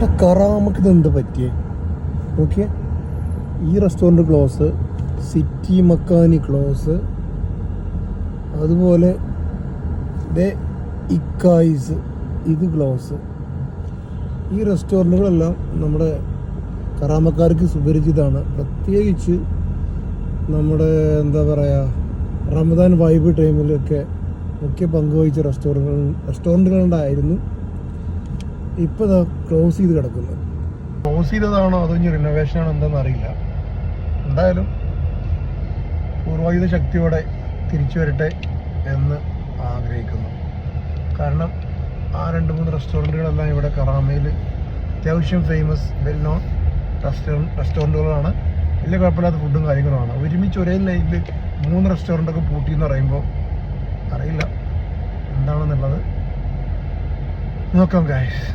നമ്മുടെ കറാമക്ക് ഇത് എന്ത് പറ്റിയേ? ഓക്കെ ഈ restaurant close city Makkani close അതുപോലെ ദേ ഇക്കായിസ് ഇത് ക്ലോസ് ഈ റെസ്റ്റോറന്റുകളെല്ലാം നമ്മുടെ കറാമക്കാർക്ക് സുപരിചിതമാണ്. പ്രത്യേകിച്ച് നമ്മുടെ എന്താ പറയുക റമദാൻ വൈബ് ടൈമിലൊക്കെ മുഖ്യ പങ്കുവഹിച്ച റെസ്റ്റോറന്റുകൾ റെസ്റ്റോറന്റുകളുണ്ടായിരുന്നു ഇപ്പോൾ ക്ലോസ് ചെയ്ത് കിടക്കുന്നത് ക്ലോസ് ചെയ്തതാണോ അതോ ഇനി റിനോവേഷൻ ആണോ എന്താണെന്ന് അറിയില്ല. എന്തായാലും പൂർവായുധ ശക്തിയോടെ തിരിച്ചു വരട്ടെ എന്ന് ആഗ്രഹിക്കുന്നു. കാരണം ആ രണ്ട് മൂന്ന് റെസ്റ്റോറന്റുകളെല്ലാം ഇവിടെ കറാമയിൽ അത്യാവശ്യം ഫേമസ് വെൽ നോൺ റെസ്റ്റോറന്റ് റെസ്റ്റോറന്റുകളാണ്. വലിയ കുഴപ്പമില്ലാത്ത ഫുഡും കാര്യങ്ങളുമാണ്. ഒരുമിച്ച് ഒരേ ലൈനിൽ മൂന്ന് റെസ്റ്റോറന്റൊക്കെ പൂട്ടി എന്ന് പറയുമ്പോൾ അറിയില്ല. എന്താണെന്നുള്ളത് നോക്കാം ഗായ്സ്